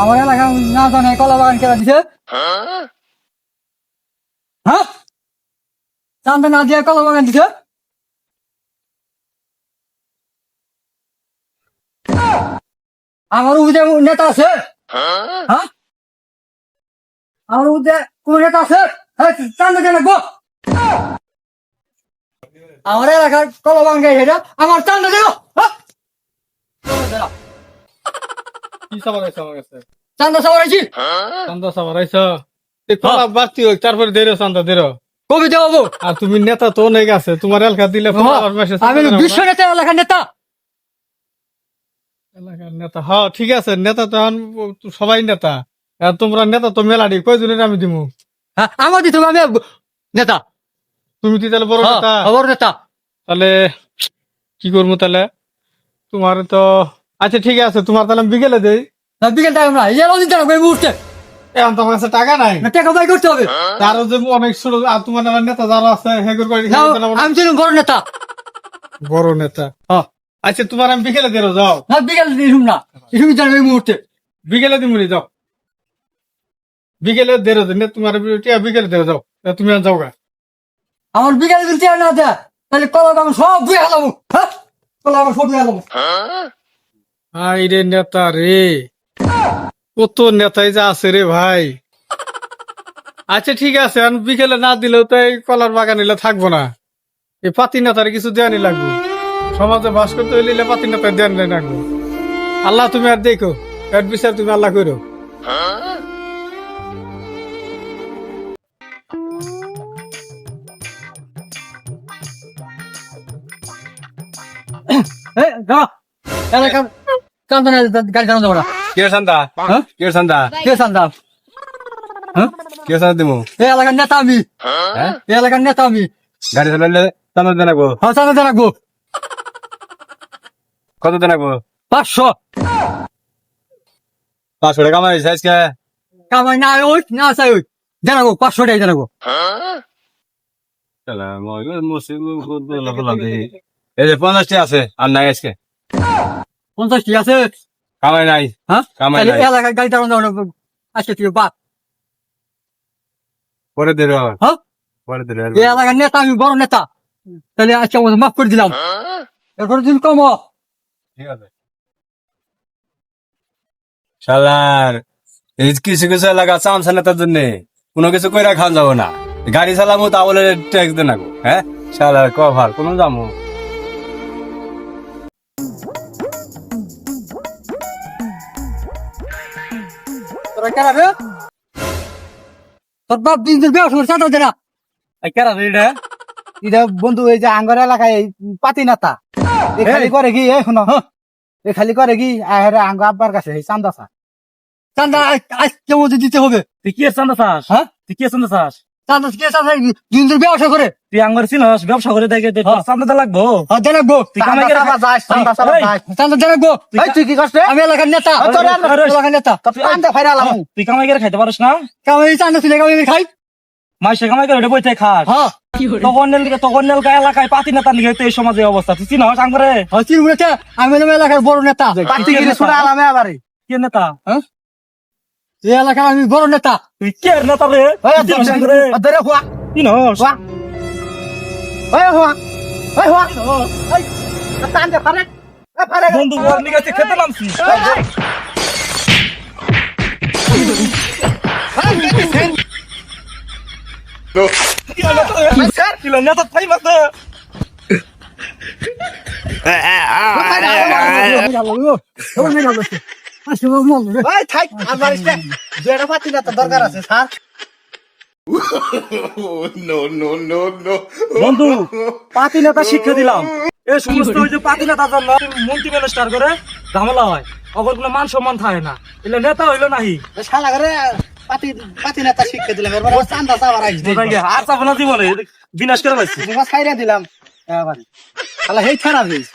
আমার এলাকা না জানে, কলা বাগান কেনা দিছে? হ্যাঁ? চান্দা না দিয়ে কলা বাগান দিছে? আমার উদে নেতা আছে। হ্যাঁ? আমার উদে কোন নেতা আছে? হ্যাঁ চান্দা দিয়ে লাগবো আমার এলাকার কলা বাগান এটা। আমার চান্দা দেবো হ্যাঁ। কি সাবার আইসা আমার কাছে? চান্দা সবাই চান্দা সাবার আইসা এই বাড়তি হোক তারপরে দেরো চান্দা দেরো কবি দেবো আর তুমি নেতা তো অনেক আছে তোমার এলাকা দিলে পনেরো মাসে আমি বিশ্ব নেতা এলাকার নেতা। এলাকার নেতা হ্যাঁ ঠিক আছে নেতা তো এখন সবাই নেতা। আর তোমরা নেতা তো মেলাডি কয়জনের আমি দিমু? হ্যাঁ, আমার দিতে আমি নেতা। তুমি কি তাহলে বড় হ্যাঁ, নেতা? খবর নেতা। তাহলে কি করব তাহলে? তোমার তো আচ্ছা ঠিক আছে তোমার তাহলে আমি বিকেলে দেই। না বিকেল টাইম না এই দিন টাকা এই মুহূর্তে এখন তোমার কাছে টাকা নাই? না টাকা বাই করতে হবে। আরও যে অনেক ছোট আর তোমার আমার নেতা যারা আছে হেগুর করে না, আমি ছিলাম বড় নেতা। বড় নেতা। হ্যাঁ। আচ্ছা তোমার আমি বিকেলে দেরো যাও। না বিকেল দিন না। তুমি জানো এই মুহূর্তে। বিকেলে দিমুনি যাও। বিকেলে দেরো দিন তোমার টিয়া বিকেলে দেরো যাও। তুমি আর যাও গা। আমার বিকেলে দিন না দেয় তাহলে কলা সব বুয়ে হালাবো। হ্যাঁ? কলা সব বুয়ে হালাবো। আই রে নেতা রে। কত নেতাই যা আছে রে ভাই। আচ্ছা ঠিক আছে আমি বিকেলে না দিলেও তো এই কলার বাগান এলে থাকব না। এই পাতি নেতারে কিছু দেওয়ানি লাগবে। সমাজে বাস করতে হইলে পাতি নেতা দেওয়ানি লাগবে। আল্লাহ তুমি আর দেখো, এর বিচার তুমি আল্লাহ করো। এলাকার চান্দা না গাড়ি যাব না। কে চান্দা হ্যাঁ? কে চান্দা কে চান্দা হ্যাঁ? কে চান্দা দিমু? এই এলাকার নেতা আমি। হ্যাঁ? এই এলাকার নেতা আমি। গাড়ি চালালে চান্দা দেন রাখব হ্যাঁ চান্দা দিয়ে রাখব কত দেন রাখব পাঁচশো। পাঁচশো টাকা আজকে। কামাই না ওই না চাই ওই। জানাব পাঁচশো টাকা জানাব এই যে পঞ্চাশটি আছে আর নাই আজকে। পঞ্চাশ ঠিক আছে? কামাই নাই। হ্যাঁ? কামাই নাই। গাড়ি না আজকে তুই পরে হ্যাঁ? পরে দেরো এই এলাকার নেতা আমি বড় নেতা। তাহলে আজকে মাফ করে দিলাম। এরপরে দিন কম। ঠিক আছে। শালার এই কিছু কিছু এলাকা চামচা নেতার জন্য। কোনো কিছু কইরা খাওয়া যাব না। গাড়ি চালামো তা বলে ট্যাক্স দেন আগো হ্যাঁ? শালার কভার কোনো যাব তোরা কেনা রে? তোর বাপ দিন দিন বেশ চাঁদা দেনা কেরা রে এটা? বন্ধু এই যে আঙ্গর এলাকায় পাতি নাতা। এ খালি করে কি? এই শুনো। এ খালি করে কি? আহেরে আঙ্গ আব্বার কাছে এই চান্দা চা। চান্দা আজকে দিতে হবে। তুই কি চান্দা চাস? হ্যাঁ? তুই কি চান্দা চাস? চান্দা কে চান্দা দিন দিন ব্যবসা করে। তুই আঙ্গর চিনস ব্যবসা করে দেখে দে, তোর চান্দা তো লাগবো। হ্যাঁ তুই কামাই করে যাস চান্দা চাবা এই, যাস। এই তুই কি করছ আমি এলাকার নেতা। আরে, আরে, আরে, এলাকার নেতা। তুই আন্দা ফাইরা লাম। তুই কামাই করে খাইতে পারিস না? কামাই কামাই খাই। কামাই করে ওটা বইতে খাস। হ্যাঁ। তখন তখন এলাকায় পাতি নেতা নিয়ে এই সমাজে অবস্থা। তুই চিনস আঙ্গরে? হ্যাঁ আমি এলাকার বড় নেতা। পাতি গিরি শুনে আলামে আবারে। কে নেতা? এই এলাকার আমি বড় নেতা তুই কে নেতা রে ধরে হুয়া হুয়া হুয়া হুয়া বন্ধু ওর খেতে নামছি কি নেতা আমার ইসে যেটা পাতি নেতা আছে স্যার বন্ধু পাতি নেতা শিক্ষা দিলাম। এই সমস্ত ওই যে পাতি নেতার জন্য মন্ত্রী মিনিস্টার করে ঝামেলা হয়। অগর কোনো মান সম্মান থাকে না। এলে নেতা হইল নাহি। শালা করে পাতি পাতি নেতা শিক্ষা দিলাম চান্দা আর চাবো না জীবনে বিনাশ করে লাগছে দিলাম। এবারে শালা হেই ছাড়া দিস।